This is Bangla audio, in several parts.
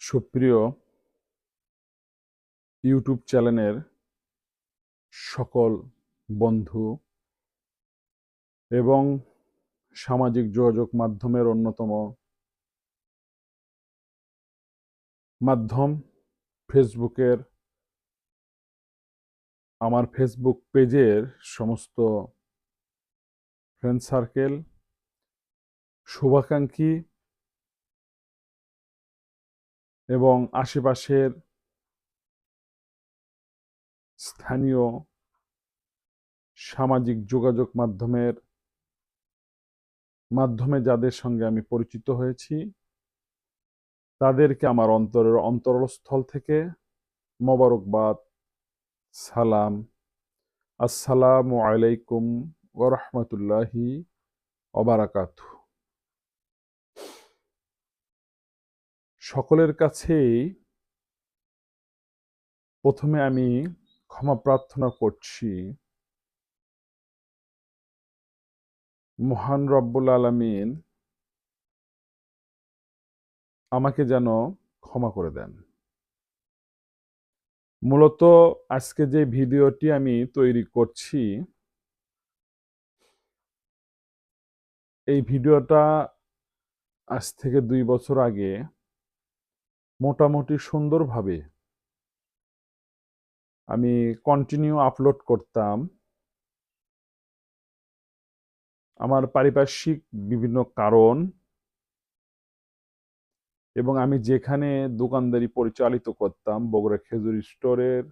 সুপ্রিয় ইউটিউব চ্যানেলের সকল বন্ধু এবং সামাজিক যোগাযোগ মাধ্যমের অন্যতম মাধ্যম ফেসবুকের, আমার ফেসবুক পেজের সমস্ত ফ্রেন্ড সার্কেল শুভাকাঙ্ক্ষী এবং আশেপাশের স্থানীয় সামাজিক যোগাযোগ মাধ্যমের মাধ্যমে যাদের সঙ্গে আমি পরিচিত হয়েছি, তাদেরকে আমার অন্তরের অন্তরস্থল থেকে মোবারকবাদ, সালাম। আসসালামু আলাইকুম ওরহমতুল্লাহি অবারাকাতু সকলের কাছেই প্রথমে আমি ক্ষমা প্রার্থনা করছি। মহান রব্বুল আলমিন আমাকে যেন ক্ষমা করে দেন। মূলত আজকে যে ভিডিওটি আমি তৈরি করছি, এই ভিডিওটা আজ থেকে দুই বছর আগে মোটামুটি সুন্দরভাবে আমি কন্টিনিউ আপলোড করতাম। আমার পারিপার্শ্বিক বিভিন্ন কারণ এবং আমি যেখানে দোকানদারি পরিচালিত করতাম, বগুড়া খেজুর স্টোরের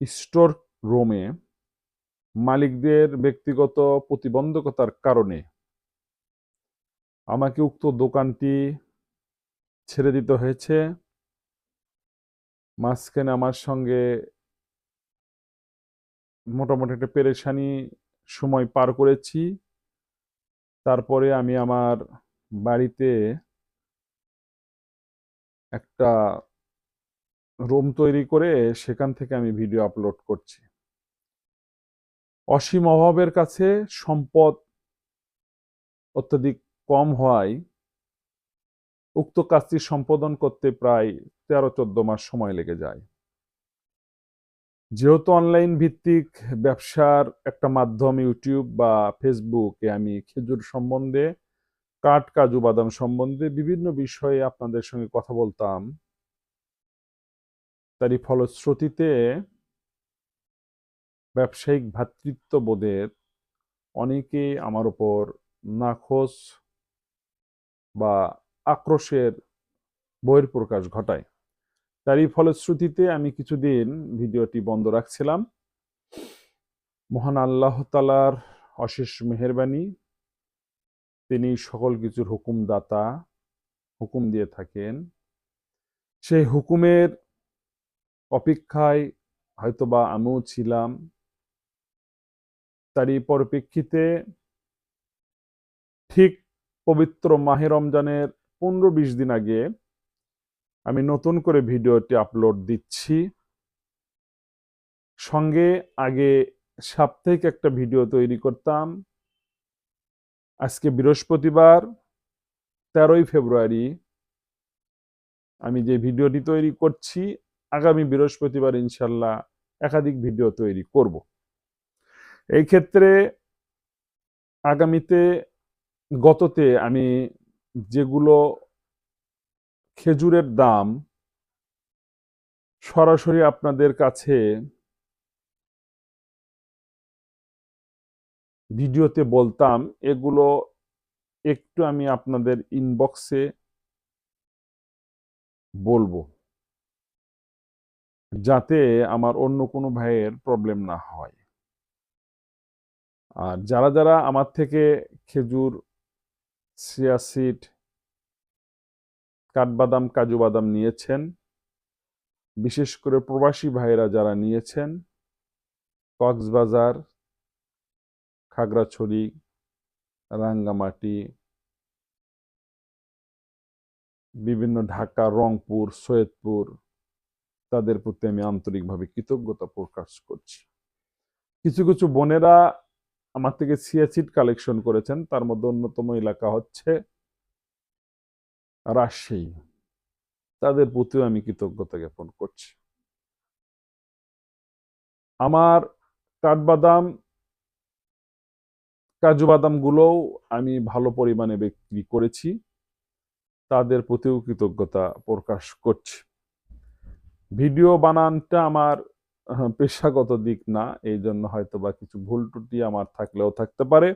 স্টোর রুমে মালিকদের ব্যক্তিগত প্রতিবন্ধকতার কারণে আমাকে উক্ত দোকানটি ছেড়ে দিতে হয়েছে। মাঝখানে আমার সঙ্গে মোটামুটি একটা পেরেশানি সময় পার করেছি। তারপরে আমি আমার বাড়িতে একটা রুম তৈরি করে সেখান থেকে আমি ভিডিও আপলোড করছি। অসীম অভাবের কাছে সম্পদ অত্যধিক কম হওয়ায় উক্ত কাজটি সম্পাদন করতে প্রায় তেরো চোদ্দ মাস সময় লেগে যায়। যেহেতু অনলাইন ভিত্তিক ব্যবসার একটা মাধ্যম ইউটিউব বা ফেসবুকে আমি খেজুর সম্বন্ধে, কাঠ, কাজু, বাদাম সম্বন্ধে বিভিন্ন বিষয়ে আপনাদের সঙ্গে কথা বলতাম, তারই ফলশ্রুতিতে ব্যবসায়িক ভ্রাতৃত্ববোধের অনেকে আমার উপর নাখোশ বা আক্রোশের বইয়ের প্রকাশ ঘটায়। তারই ফলশ্রুতিতে আমি কিছুদিন ভিডিওটি বন্ধ রাখছিলাম। মহান আল্লাহ তালার অশেষ মেহরবানি। তিনি সকল কিছুর হুকুমদাতা, হুকুম দিয়ে থাকেন। সেই হুকুমের অপেক্ষায় হয়তোবা আমিও ছিলাম। তারই পরিপ্রেক্ষিতে ঠিক পবিত্র মাহে রমজানের পনেরো বিশ দিন আগে আমি নতুন করে ভিডিওটি আপলোড দিচ্ছি। সঙ্গে আগে সাপ্তাহিক একটা ভিডিও তৈরি করতাম। আজকে বৃহস্পতিবার, তেরোই ফেব্রুয়ারি আমি যে ভিডিওটি তৈরি করছি, আগামী বৃহস্পতিবার ইনশাল্লাহ একাধিক ভিডিও তৈরি করব। এই ক্ষেত্রে আগামীতে গততে আমি যেগুলো খেজুরের দাম সরাসরি আপনাদের কাছে ভিডিওতে বলতাম, এগুলো একটু আমি আপনাদের ইনবক্সে বলব। যাতে আমার অন্য কোনো ভাইয়ের প্রবলেম না হয়। আর যারা যারা আমার থেকে খেজুর সিয়া সিড কাঠবাদাম, কাজু বাদাম নিয়েছেন। বিশেষ করে প্রবাসী ভাইয়েরা যারা নিয়েছেন, কক্সবাজার, খাগড়াছড়ি, রাঙ্গামাটি, বিভিন্ন ঢাকা, রংপুর, সৈয়দপুর, তাদের প্রতি আমি আন্তরিকভাবে কৃতজ্ঞতা প্রকাশ করছি। কিছু কিছু বোনেরা আমার থেকে সিয়াসিড কালেকশন করেছেন, তার মধ্যে অন্যতম এলাকা হচ্ছে রাজশাহী। তাদের প্রতিও আমি কৃতজ্ঞতা জ্ঞাপন করছি। আমার কাঠবাদাম, কাজু বাদামগুলোও আমি ভালো পরিমাণে বিক্রি করেছি। তাদের প্রতিও কৃতজ্ঞতা প্রকাশ করছি। ভিডিও বানানটা আমার পেশাগত দিক না এই জন্য হয়তো বা কিছু ভুল ত্রুটি আমার থাকলেও থাকতে পারে।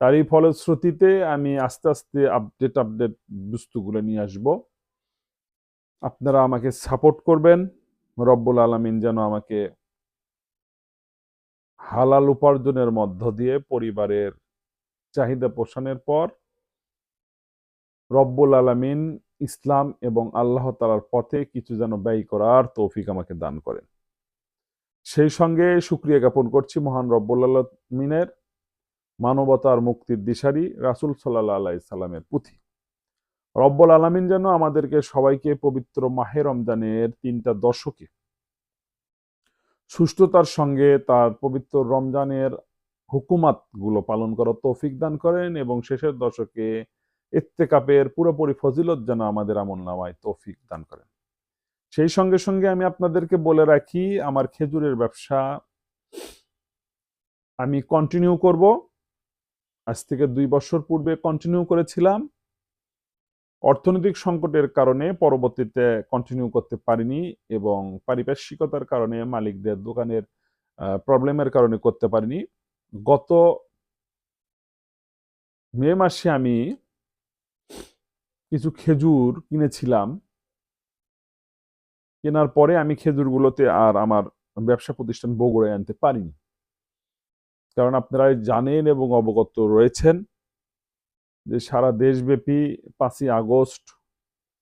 তারই ফলশ্রুতিতে আমি আস্তে আস্তে আপডেট আপডেট বস্তুগুলো নিয়ে আসব। আপনারা আমাকে সাপোর্ট করবেন। রব্বুল আলমিন যেন আমাকে হালাল উপার্জনের মধ্য দিয়ে পরিবারের চাহিদা পোষণের পর রব্বুল আলামিন ইসলাম এবং আল্লাহ তালার পথে কিছু যেন ব্যয় করার তৌফিক আমাকে দান করেন। সেই সঙ্গে সুক্রিয়া জ্ঞাপন করছি মহান রব্বুল আলমিনের। মানবতার মুক্তির দিশারি রাসুল সাল্লাহ আলাই সাল্লামের পুঁথি। রব্বুল আলামিন যেন আমাদেরকে সবাইকে পবিত্র মাহে রমজানের তিনটা দশকে সুস্থতার সঙ্গে তার পবিত্র রমজানের হুকুমাতগুলো পালন করার তৌফিক দান করেন এবং শেষের দশকে ইত্তেকাপের পুরোপুরি ফজিলত যেন আমাদের আমল নামায় তৌফিক দান করেন। সেই সঙ্গে সঙ্গে আমি আপনাদেরকে বলে রাখি, আমার খেজুরের ব্যবসা আমি কন্টিনিউ করব। আজ থেকে দুই বছর পূর্বে কন্টিনিউ করেছিলাম। অর্থনৈতিক সংকটের কারণে পরবর্তীতে কন্টিনিউ করতে পারিনি এবং পারিপার্শ্বিকতার কারণে মালিকদের দোকানের প্রবলেমের কারণে করতে পারিনি। গত মে মাসে আমি কিছু খেজুর কিনেছিলাম। কেনার পরে আমি খেজুরগুলোতে আর আমার ব্যবসা প্রতিষ্ঠান বগুড়ায় আনতে পারিনি। কারণ আপনারা জানেন এবং অবগত রয়েছেন যে সারা দেশব্যাপী পাঁচই আগস্ট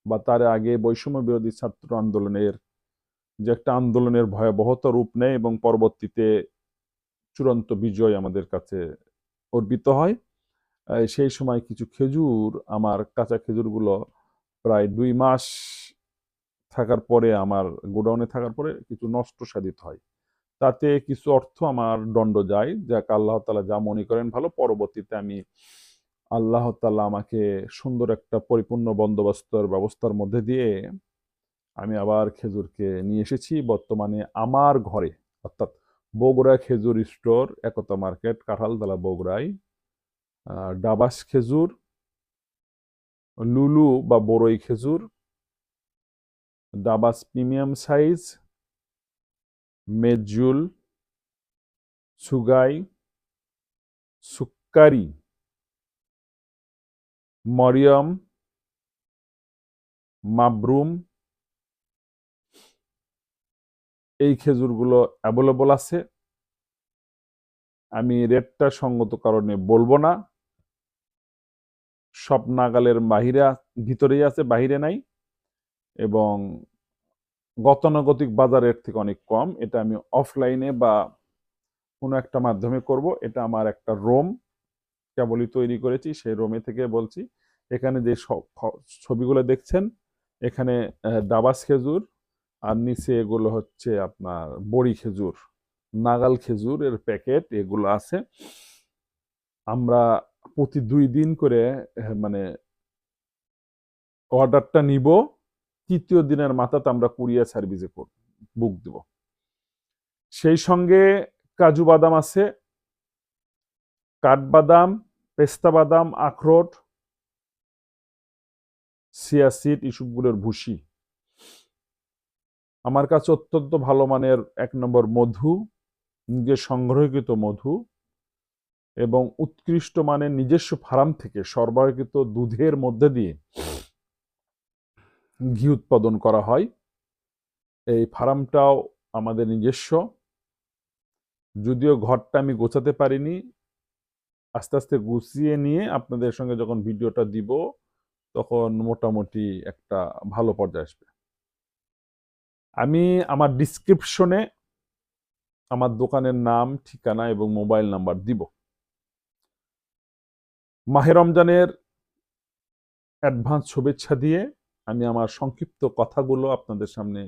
বা তার আগে বৈষম্য বিরোধী ছাত্র আন্দোলনের যে একটা আন্দোলনের ভয়াবহতা রূপ নেয় এবং পরবর্তীতে চূড়ান্ত বিজয় আমাদের কাছে অর্পিত হয় সেই সময় কিছু খেজুর, আমার কাঁচা খেজুরগুলো প্রায় দুই মাস থাকার পরে, আমার গোডাউনে থাকার পরে কিছু নষ্ট সাধিত হয়। তাতে কিছু অর্থ আমার দণ্ড যায় যাক আল্লাহ তালা যা মনে করেন ভালো পরবর্তীতে আমি আল্লাহ তালা আমাকে সুন্দর একটা পরিপূর্ণ বন্দোবস্তর ব্যবস্থার মধ্যে দিয়ে আমি আবার খেজুরকে নিয়ে এসেছি। বর্তমানে আমার ঘরে অর্থাৎ বগুড়া খেজুর স্টোর একতা মার্কেট কাঁঠালতলা বগুড়ায় আহ, ডাবাস খেজুর লুলু বা বড়ই খেজুর Dabbas premium size Medjool, Sugai, Sukkari, Mariam, Mabroom, এই খেজুরগুলো অ্যাভেলেবল আছে। আমি রেটটা সঙ্গত কারণে বলব না। সব নাগালের বাহিরে ভিতরেই আছে, বাহিরে নাই। এবং গতানুগতিক বাজারের থেকে অনেক কম। এটা আমি অফলাইনে বা কোনো একটা মাধ্যমে করব। এটা আমার একটা রোম। কেবলই তৈরি করেছি, সেই রোমে থেকে বলছি। এখানে যে ছবিগুলো দেখছেন, এখানে ডাবাস খেজুর আর নিচে এগুলো হচ্ছে আপনার বড়ি খেজুর, নাগাল খেজুর এর প্যাকেট এগুলো আছে। আমরা প্রতি দুই দিন করে মানে অর্ডারটা নিব। তৃতীয় দিনের মাথাতে আমরা কুরিয়ার সার্ভিসে বুক দিব। সেই সঙ্গে কাজু বাদাম আছে, কাঠবাদাম, পেস্তা বাদাম, আখরোট সিয়াসিড ইসবগুলোর ভুসি। আমার কাছে অত্যন্ত ভালো মানের এক নম্বর মধু নিজের সংগ্রহকৃত মধু এবং উৎকৃষ্ট মানের নিজস্ব ফার্ম থেকে সরবরাহকৃত দুধের মধ্যে দিয়ে ঘি উৎপাদন করা হয়। এই ফার্মটাও আমাদের নিজস্ব। যদিও ঘরটা আমি গোছাতে পারিনি, আস্তে আস্তে গুছিয়ে নিয়ে আপনাদের সঙ্গে যখন ভিডিওটা দিব, তখন মোটামুটি একটা ভালো পর্যায়ে আসবে। আমি আমার ডিসক্রিপশনে আমার দোকানের নাম, ঠিকানা এবং মোবাইল নাম্বার দিব। মাহে রমজানের অ্যাডভান্স শুভেচ্ছা দিয়ে আমি আমার সংক্ষিপ্ত কথাগুলো আপনাদের সামনে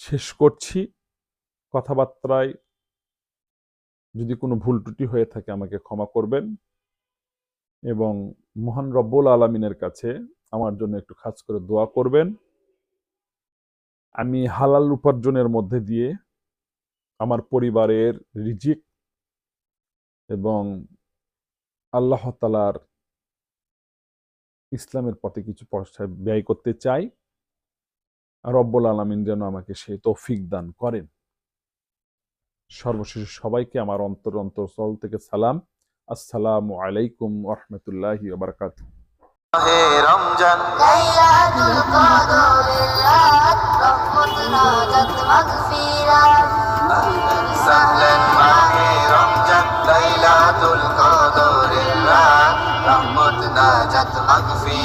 শেষ করছি। কথাবার্তায় যদি কোনো ভুল ত্রুটি হয়ে থাকে আমাকে ক্ষমা করবেন এবং মহান রব্বুল আলমিনের কাছে আমার জন্য একটু খাস করে দোয়া করবেন। আমি হালাল উপার্জনের মধ্যে দিয়ে আমার পরিবারের রিজিক এবং আল্লাহ তালার ইসলামের পথে কিছু পয়সা ব্যয় করতে চাই। আর রব্বুল আলমিন যেন আমাকে সেই তৌফিক দান করেন। সর্বশেষে সবাইকে আমার অন্তর অন্তরস্থল থেকে সালাম। আসসালামু আলাইকুম ওরহমতুল্লাহ বারকাত রমজান।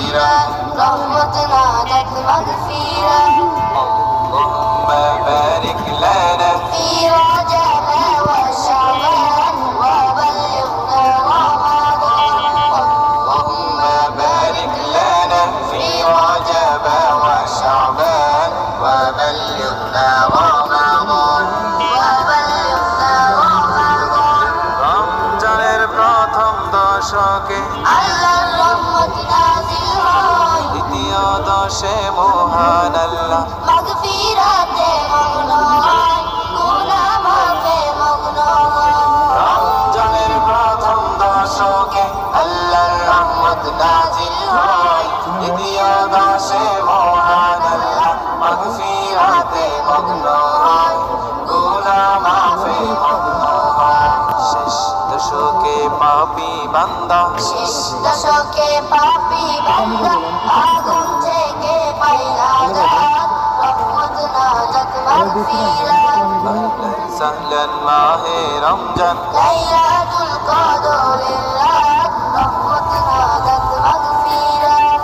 রহমত দশে মহান আল্লাহ। বান্দা শেষ দশকে পাপি বান্দা আগুন থেকে পাইলা রহমত নাজাত মাগফিরাত সাহলান মাহে রমজান। লাইলাতুল কদরের রাত। রহমত নাজাত মাগফিরাত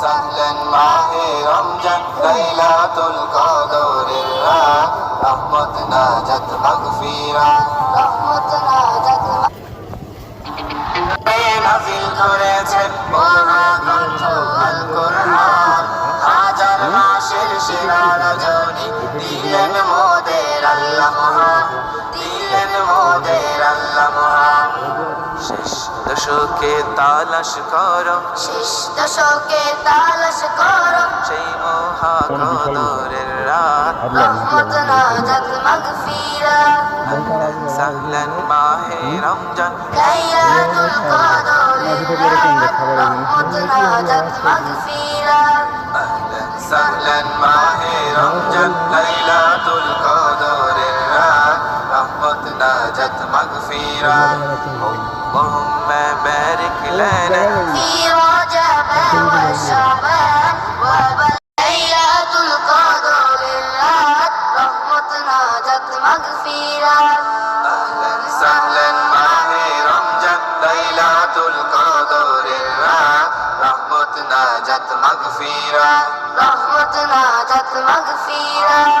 সাহলান মাহে রমজান। লাইলাতুল কদরের রাত। রহমত নাজাত মাগফিরাত করেছেন মহাগ্রন্থ আল কোরআন। হাজার মাসের সেরা রজনী দিলেন মোদের আল্লাহ মহান দিলেন মোদের আল্লাহ মহান শেষ দশকে তালাশ করো। শেষ দশকে তালাশ করো। সেই মহাকদরের সাহলান মাহে রমজান লাইলাতুল কদরের রাত রহমত নাজাত মাগফিরাত أهلا سهلا মাহে রমজান লাইলাতুল কদরের রাত রহমত নাজাত মাগফিরা اللهم بارك لنا في رجب feel